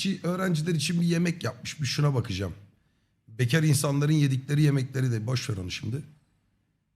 işçi öğrenciler için bir yemek yapmış. Bir şuna bakacağım. Bekar insanların yedikleri yemekleri de boş ver onu şimdi.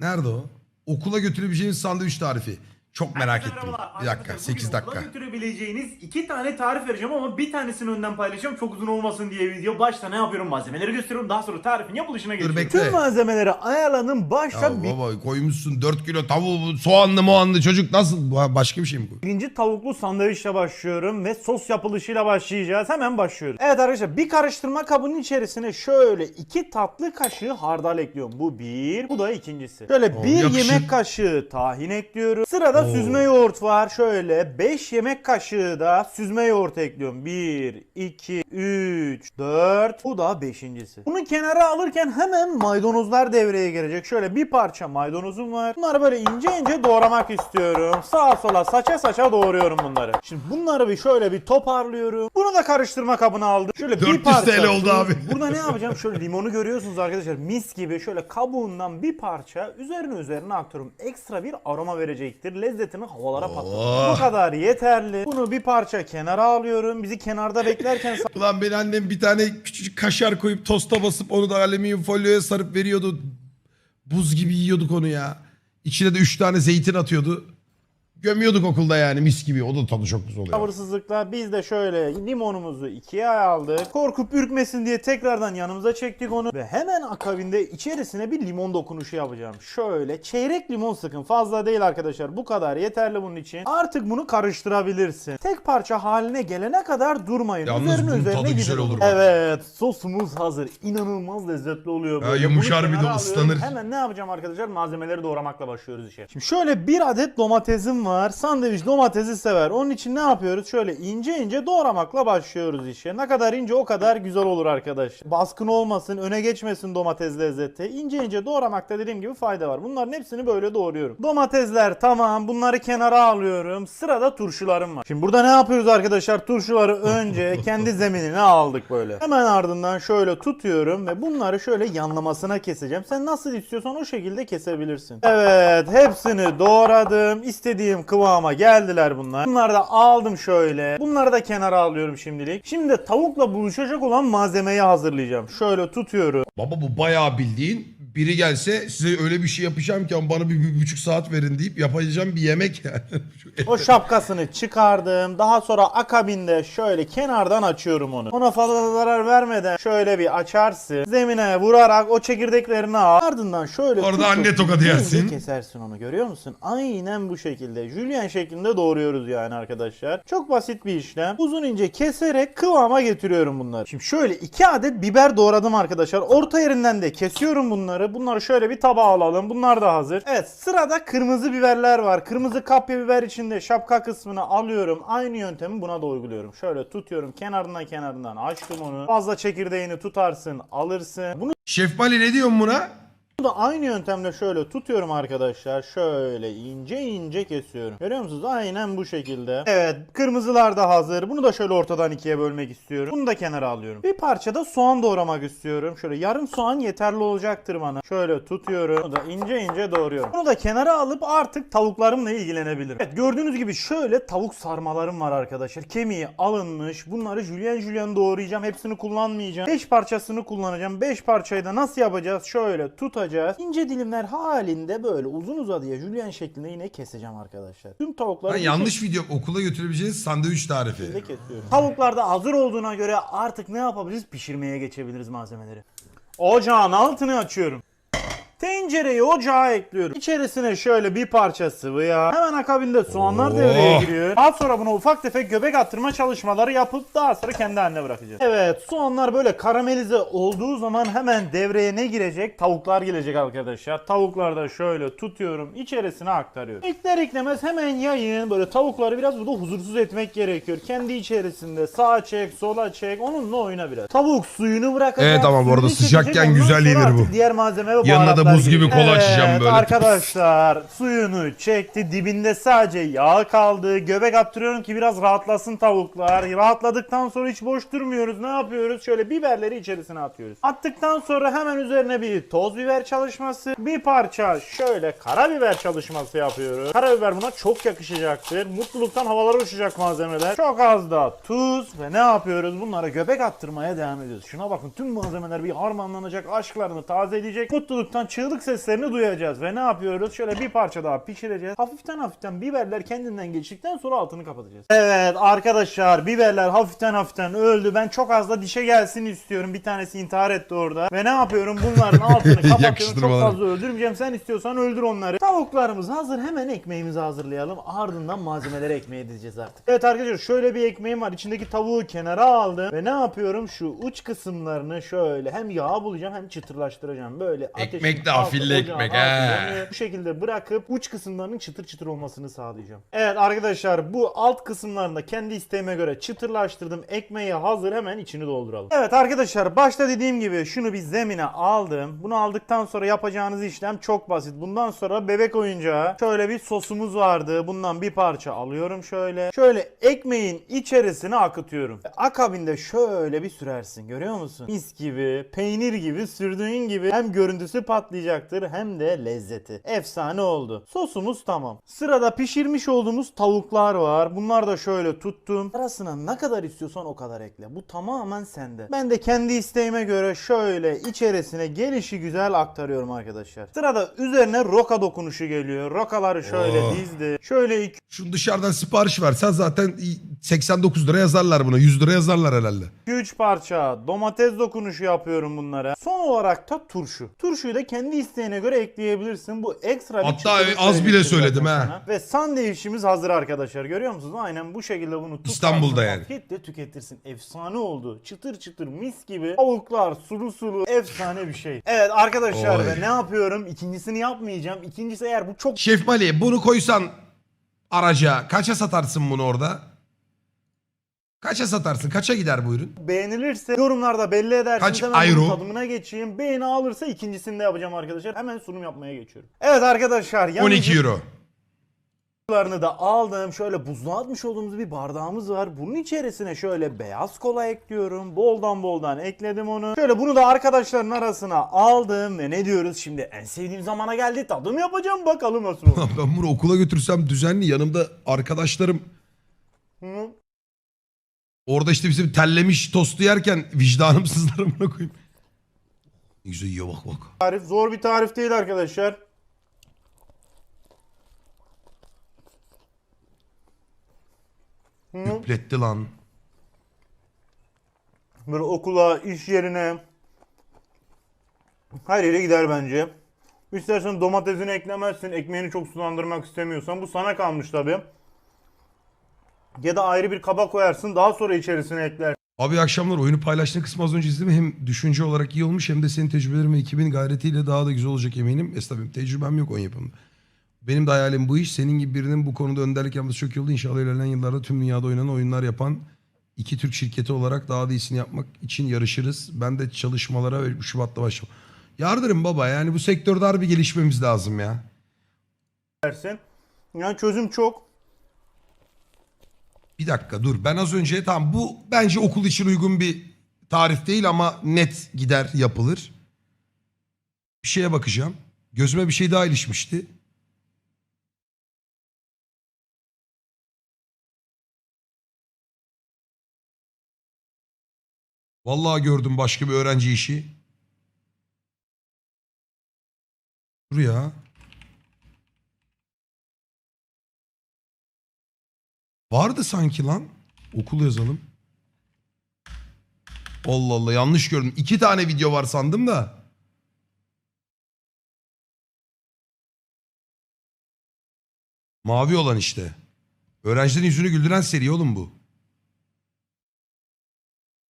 Nerede o? Okula götürebileceğiniz sandviç tarifi. Çok merak ettim. Merhabalar. Bir dakika Arkadaşlar, 8 bugün dakika. götürebileceğiniz iki tane tarif vereceğim ama bir tanesini önden paylaşacağım. Çok uzun olmasın diye video. Başta ne yapıyorum malzemeleri gösteriyorum. Daha sonra tarifin yapılışına geçiyorum. bekle. Tüm malzemeleri ayarlanın başta Ya baba koymuşsun 4 kilo tavuğu soğanlı moğanlı çocuk nasıl başka bir şey mi koy? birinci tavuklu sandviçle başlıyorum ve sos yapılışıyla başlayacağız. Hemen başlıyoruz. Evet arkadaşlar bir karıştırma kabının içerisine şöyle iki tatlı kaşığı hardal ekliyorum. Bu bir, bu da ikincisi. Şöyle Oo, bir yakışır. yemek kaşığı tahin ekliyorum. Sırada Oo. süzme yoğurt var. Şöyle 5 yemek kaşığı da süzme yoğurt ekliyorum. 1, 2, 3, 4. Bu da beşincisi. Bunu kenara alırken hemen maydanozlar devreye girecek. Şöyle bir parça maydanozum var. Bunları böyle ince ince doğramak istiyorum. Sağa sola saça saça doğruyorum bunları. Şimdi bunları bir şöyle bir toparlıyorum. Bunu da karıştırma kabına aldım. Şöyle bir 400 parça. TL oldu abi. Burada ne yapacağım? Şöyle limonu görüyorsunuz arkadaşlar. Mis gibi şöyle kabuğundan bir parça üzerine üzerine aktarıyorum. Ekstra bir aroma verecektir. Lezzetini havalara patlatır. Oh. Bu kadar yeterli. Bunu bir parça kenara alıyorum. Bizi kenarda beklerken Ulan benim annem bir tane küçücük kaşar koyup tosta basıp onu da alüminyum folyoya sarıp veriyordu. Buz gibi yiyorduk onu ya. İçine de 3 tane zeytin atıyordu. Gömüyorduk okulda yani mis gibi. O da tadı çok güzel oluyor. Sabırsızlıkla biz de şöyle limonumuzu ikiye aldık. Korkup ürkmesin diye tekrardan yanımıza çektik onu. Ve hemen akabinde içerisine bir limon dokunuşu yapacağım. Şöyle çeyrek limon sıkın. Fazla değil arkadaşlar. Bu kadar yeterli bunun için. Artık bunu karıştırabilirsin. Tek parça haline gelene kadar durmayın. Yalnız üzerine bunun üzerine tadı güzel gidin. olur bak. Evet sosumuz hazır. İnanılmaz lezzetli oluyor Ha, böyle. yumuşar Bunu bir de kenara ıslanır. Hemen ne yapacağım arkadaşlar? Malzemeleri doğramakla başlıyoruz işe. Şimdi şöyle bir adet domatesim var. Sandviç domatesi sever. Onun için ne yapıyoruz? Şöyle ince ince doğramakla başlıyoruz işe. Ne kadar ince o kadar güzel olur arkadaş. Baskın olmasın, öne geçmesin domates lezzeti. İnce ince doğramakta dediğim gibi fayda var. Bunların hepsini böyle doğruyorum. Domatesler tamam. Bunları kenara alıyorum. Sırada turşularım var. Şimdi burada ne yapıyoruz arkadaşlar? Turşuları önce kendi zeminine aldık böyle. Hemen ardından şöyle tutuyorum ve bunları şöyle yanlamasına keseceğim. Sen nasıl istiyorsan o şekilde kesebilirsin. Evet, hepsini doğradım. İstediğim kıvama geldiler bunlar. Bunları da aldım şöyle. Bunları da kenara alıyorum şimdilik. Şimdi tavukla buluşacak olan malzemeyi hazırlayacağım. Şöyle tutuyorum. Baba bu bayağı bildiğin biri gelse size öyle bir şey yapacağım ki ama bana bir, bir buçuk saat verin deyip yapacağım bir yemek yani. O şapkasını çıkardım. Daha sonra akabinde şöyle kenardan açıyorum onu. Ona fazla zarar vermeden şöyle bir açarsın. Zemine vurarak o çekirdeklerini al. Ardından şöyle Orada tutup anne tokadı ince yersin. kesersin onu görüyor musun? Aynen bu şekilde. Jülyen şeklinde doğruyoruz yani arkadaşlar. Çok basit bir işlem. Uzun ince keserek kıvama getiriyorum bunları. Şimdi şöyle iki adet biber doğradım arkadaşlar. Orta yerinden de kesiyorum bunları. Bunları şöyle bir tabağa alalım. Bunlar da hazır. Evet sırada kırmızı biberler var. Kırmızı kapya biber içinde şapka kısmını alıyorum. Aynı yöntemi buna da uyguluyorum. Şöyle tutuyorum. Kenarından kenarından açtım onu. Fazla çekirdeğini tutarsın, alırsın. Bunu Şefbali ne diyorsun buna? Da aynı yöntemle şöyle tutuyorum arkadaşlar. Şöyle ince ince kesiyorum. Görüyor musunuz? Aynen bu şekilde. Evet kırmızılar da hazır. Bunu da şöyle ortadan ikiye bölmek istiyorum. Bunu da kenara alıyorum. Bir parça da soğan doğramak istiyorum. Şöyle yarım soğan yeterli olacaktır bana. Şöyle tutuyorum. Bunu da ince ince doğruyorum. Bunu da kenara alıp artık tavuklarımla ilgilenebilirim. Evet gördüğünüz gibi şöyle tavuk sarmalarım var arkadaşlar. Kemiği alınmış. Bunları jülyen jülyen doğrayacağım. Hepsini kullanmayacağım. 5 parçasını kullanacağım. 5 parçayı da nasıl yapacağız? Şöyle tutacağız. İnce dilimler halinde böyle uzun uzadıya jülyen şeklinde yine keseceğim arkadaşlar. Tüm tavukları Ben bu yanlış video okula götürebileceğiniz sandviç tarifi. şekilde kesiyorum. Tavuklar da hazır olduğuna göre artık ne yapabiliriz? Pişirmeye geçebiliriz malzemeleri. Ocağın altını açıyorum. Tencereyi ocağa ekliyorum. İçerisine şöyle bir parça sıvı yağ. Hemen akabinde soğanlar Oo. devreye giriyor. Daha sonra buna ufak tefek göbek attırma çalışmaları yapıp daha sonra kendi haline bırakacağız. Evet soğanlar böyle karamelize olduğu zaman hemen devreye ne girecek? Tavuklar gelecek arkadaşlar. Tavukları da şöyle tutuyorum. içerisine aktarıyorum. İlkler eklemez hemen yayın. Böyle tavukları biraz burada huzursuz etmek gerekiyor. Kendi içerisinde sağ çek sola çek onunla oyna biraz. Tavuk suyunu bırakacak. Evet ama bu arada suyunu sıcakken çekecek. Ondan güzel sonra yenir bu. artık Diğer malzeme ve Yanına da kadar buz gibi kola açacağım Evet, böyle. Arkadaşlar suyunu çekti. Dibinde sadece yağ kaldı. Göbek attırıyorum ki biraz rahatlasın tavuklar. Rahatladıktan sonra hiç boş durmuyoruz. Ne yapıyoruz? Şöyle biberleri içerisine atıyoruz. Attıktan sonra hemen üzerine bir toz biber çalışması. Bir parça şöyle karabiber çalışması yapıyoruz. Karabiber buna çok yakışacaktır. Mutluluktan havalara uçacak malzemeler. Çok az da tuz ve ne yapıyoruz? Bunlara göbek attırmaya devam ediyoruz. Şuna bakın tüm malzemeler bir harmanlanacak, aşklarını tazeleyecek. Mutluluktan çığlık seslerini duyacağız ve ne yapıyoruz? Şöyle bir parça daha pişireceğiz. Hafiften hafiften biberler kendinden geçtikten sonra altını kapatacağız. Evet arkadaşlar biberler hafiften hafiften öldü. Ben çok az da dişe gelsin istiyorum. Bir tanesi intihar etti orada. Ve ne yapıyorum? Bunların altını kapatıyorum. çok fazla öldürmeyeceğim. Sen istiyorsan öldür onları. Tavuklarımız hazır. Hemen ekmeğimizi hazırlayalım. Ardından malzemeleri ekmeğe dizeceğiz artık. Evet arkadaşlar şöyle bir ekmeğim var. İçindeki tavuğu kenara aldım. Ve ne yapıyorum? Şu uç kısımlarını şöyle hem yağ bulacağım hem çıtırlaştıracağım. Böyle ateşin de afilli ekmek, he. Bu şekilde bırakıp uç kısımlarının çıtır çıtır olmasını sağlayacağım. Evet arkadaşlar bu alt kısımlarını da kendi isteğime göre çıtırlaştırdım. Ekmeği hazır hemen içini dolduralım. Evet arkadaşlar başta dediğim gibi şunu bir zemine aldım. Bunu aldıktan sonra yapacağınız işlem çok basit. Bundan sonra bebek oyuncağı. Şöyle bir sosumuz vardı. Bundan bir parça alıyorum şöyle. Şöyle ekmeğin içerisine akıtıyorum. Akabinde şöyle bir sürersin. Görüyor musun? Mis gibi, peynir gibi sürdüğün gibi hem görüntüsü patlayacaktır hem de lezzeti. Efsane oldu. Sosumuz tamam. Sırada pişirmiş olduğumuz tavuklar var. Bunlar da şöyle tuttum. Arasına ne kadar istiyorsan o kadar ekle. Bu tamamen sende. Ben de kendi isteğime göre şöyle içerisine gelişi güzel aktarıyorum arkadaşlar. Sırada üzerine roka dokunuşu geliyor. Rokaları şöyle Oh. dizdi. Şöyle Şunu dışarıdan sipariş versen zaten 89 lira yazarlar buna. 100 lira yazarlar herhalde. 2-3 parça domates dokunuşu yapıyorum bunlara. Son olarak da turşu. Turşuyu da kendi isteğine göre ekleyebilirsin. Bu ekstra bir Hatta çıtırlık az bile söyledim ha. Ve sandviçimiz hazır arkadaşlar. Görüyor musunuz? Aynen bu şekilde bunu tutarsın. İstanbul'da yani. Afiyetle tüketirsin. Efsane oldu. Çıtır çıtır mis gibi. Tavuklar sulu sulu. Efsane bir şey. Evet arkadaşlar Oy. ve ne yapıyorum? İkincisini yapmayacağım. İkincisi eğer bu çok Şef Mali bunu koysan araca kaça satarsın bunu orada? Kaça satarsın? Kaça gider bu ürün? beğenilirse yorumlarda belli edersiniz. Kaç Hemen bunun euro? tadımına geçeyim. Beğeni alırsa ikincisini de yapacağım arkadaşlar. Hemen sunum yapmaya geçiyorum. Evet arkadaşlar. 12 euro. Yanıcılarını da aldım. Şöyle buzluğa atmış olduğumuz bir bardağımız var. Bunun içerisine şöyle beyaz kola ekliyorum. Boldan boldan ekledim onu. Şöyle bunu da arkadaşların arasına aldım. Ve ne diyoruz şimdi? En sevdiğim zamana geldi. Tadım yapacağım. Bakalım nasıl olur. Ben bunu okula götürsem düzenli yanımda arkadaşlarım Hı? Orada işte bizim tellemiş tostu yerken vicdanım sızlar amına koyayım. Ne güzel yiyor bak bak. Tarif zor bir tarif değil arkadaşlar. Hı? Üpletti lan. Böyle okula, iş yerine her yere gider bence. İstersen domatesini eklemezsin, ekmeğini çok sulandırmak istemiyorsan bu sana kalmış tabi. Ya da ayrı bir kaba koyarsın, daha sonra içerisine ekler. Abi akşamlar oyunu paylaştığın kısmı az önce izledim. Hem düşünce olarak iyi olmuş hem de senin tecrübelerin ve ekibin gayretiyle daha da güzel olacak eminim. Estağfurullah tecrübem yok oyun yapımında. Benim de hayalim bu iş. Senin gibi birinin bu konuda önderlik yapması çok iyi oldu. İnşallah ilerleyen yıllarda tüm dünyada oynanan oyunlar yapan iki Türk şirketi olarak daha da iyisini yapmak için yarışırız. Ben de çalışmalara ve Şubat'ta başlayacağım. Yardırın baba yani bu sektörde harbi gelişmemiz lazım ya. dersin. Yani çözüm çok. Bir dakika dur ben az önce tamam bu bence okul için uygun bir tarif değil ama net gider yapılır. Bir şeye bakacağım. Gözüme bir şey daha ilişmişti. Vallahi gördüm başka bir öğrenci işi. Dur ya. Vardı sanki lan. Okul yazalım. Allah Allah yanlış gördüm. İki tane video var sandım da. Mavi olan işte. Öğrencilerin yüzünü güldüren seri oğlum bu.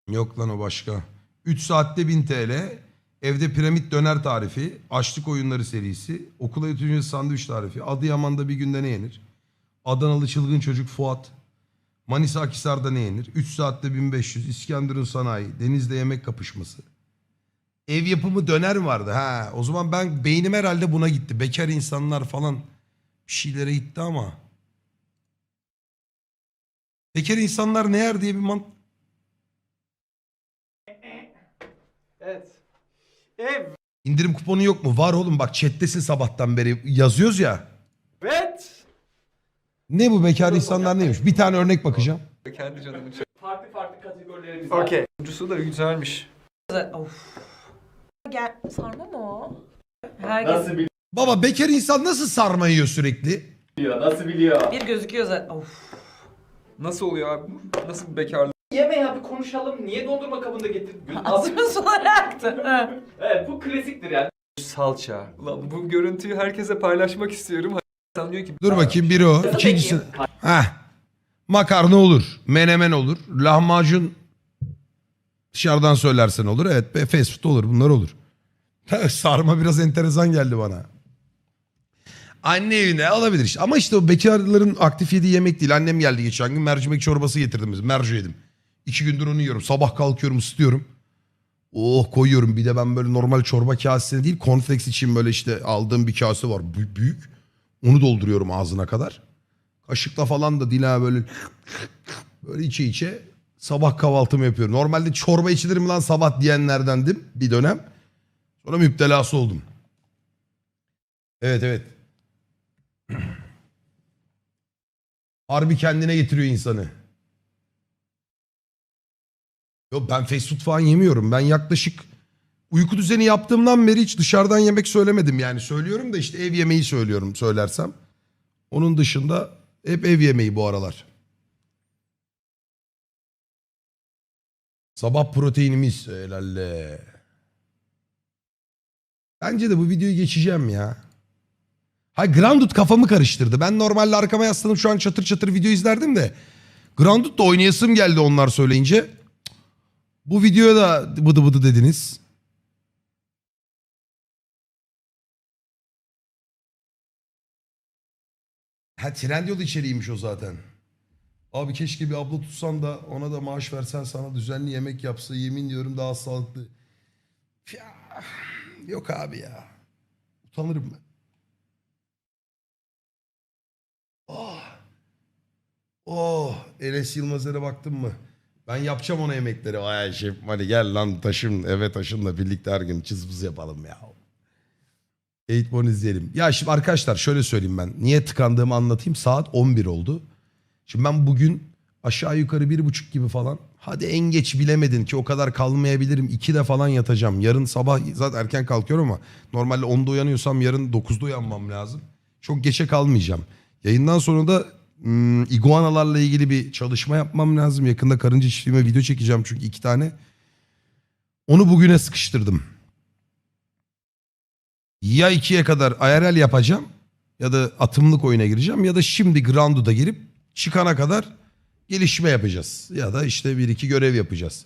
Yok lan o başka. 3 saatte 1000 TL. Evde piramit döner tarifi. Açlık oyunları serisi. Okula götürünce sandviç tarifi. Adıyaman'da bir günde ne yenir? Adanalı çılgın çocuk Fuat. Manisa Akhisar'da ne yenir? 3 saatte 1500. İskenderun sanayi. Denizde yemek kapışması. Ev yapımı döner vardı. Ha, o zaman ben beynim herhalde buna gitti. Bekar insanlar falan bir şeylere gitti ama. Bekar insanlar ne yer diye bir man... Evet. Ev. İndirim kuponu yok mu? Var oğlum bak chat'tesin sabahtan beri yazıyoruz ya. Ne bu bekar insanlar neymiş? Bir tane örnek bakacağım. Kendi canımın Farklı farklı kategorilerimiz var. Okey. Ucusu da güzelmiş. Of. Gel sarma mı o? Herkes Nasıl Baba bekar insan nasıl sarma yiyor sürekli? biliyor? Nasıl biliyor? bir gözüküyor zaten. Of. Nasıl oluyor abi? bu? Nasıl bir bekarlık? Yeme ya bir konuşalım. Niye dondurma kabında getirdin? Nasıl? Ağzımın suları aktı. Ha. evet bu klasiktir yani. Salça. Ulan bu görüntüyü herkese paylaşmak istiyorum. Sen diyor ki Dur bakayım biri o. İkincisi. Heh. Makarna olur. Menemen olur. Lahmacun dışarıdan söylersen olur. Evet fast food olur. Bunlar olur. Sarma biraz enteresan geldi bana. Anne evine alabilir işte. Ama işte o bekarların aktif yediği yemek değil. Annem geldi geçen gün mercimek çorbası getirdim biz. Merci yedim. İki gündür onu yiyorum. Sabah kalkıyorum ısıtıyorum. Oh koyuyorum. Bir de ben böyle normal çorba kasesine değil cornflakes için böyle işte aldığım bir kase var. Büyük. Onu dolduruyorum ağzına kadar. Kaşıkla falan da değil ha böyle böyle içe içe sabah kahvaltımı yapıyorum. Normalde çorba içilir mi lan sabah diyenlerdendim bir dönem. Sonra müptelası oldum. Evet evet. Harbi kendine getiriyor insanı. Yok ben fast food falan yemiyorum. Ben yaklaşık uyku düzeni yaptığımdan beri hiç dışarıdan yemek söylemedim. Yani söylüyorum da işte ev yemeği söylüyorum söylersem. Onun dışında hep ev yemeği bu aralar. Sabah proteinimiz helalle. Bence de bu videoyu geçeceğim ya. Hay Grandut kafamı karıştırdı. Ben normalde arkama yaslanıp şu an çatır çatır video izlerdim de. Grandut da oynayasım geldi onlar söyleyince. Bu videoya da bıdı bıdı dediniz. Ha Trendyol içeriğiymiş o zaten. Abi keşke bir abla tutsan da ona da maaş versen sana düzenli yemek yapsa yemin diyorum daha sağlıklı. Ya, yok abi ya. Utanırım ben. Oh. Oh. Enes Yılmaz'a baktın mı? Ben yapacağım ona yemekleri. Ay şef hadi gel lan taşın eve taşınla birlikte her gün çizbız yapalım ya. Eightborn izleyelim. Ya şimdi arkadaşlar şöyle söyleyeyim ben. Niye tıkandığımı anlatayım. Saat 11 oldu. Şimdi ben bugün aşağı yukarı bir buçuk gibi falan. Hadi en geç bilemedin ki o kadar kalmayabilirim. 2'de falan yatacağım. Yarın sabah zaten erken kalkıyorum ama normalde 10'da uyanıyorsam yarın 9'da uyanmam lazım. Çok geçe kalmayacağım. Yayından sonra da hmm, iguanalarla ilgili bir çalışma yapmam lazım. Yakında karınca çiftliğime video çekeceğim çünkü iki tane. Onu bugüne sıkıştırdım. Ya ikiye kadar IRL yapacağım ya da atımlık oyuna gireceğim ya da şimdi Grandu'da girip çıkana kadar gelişme yapacağız. Ya da işte bir iki görev yapacağız.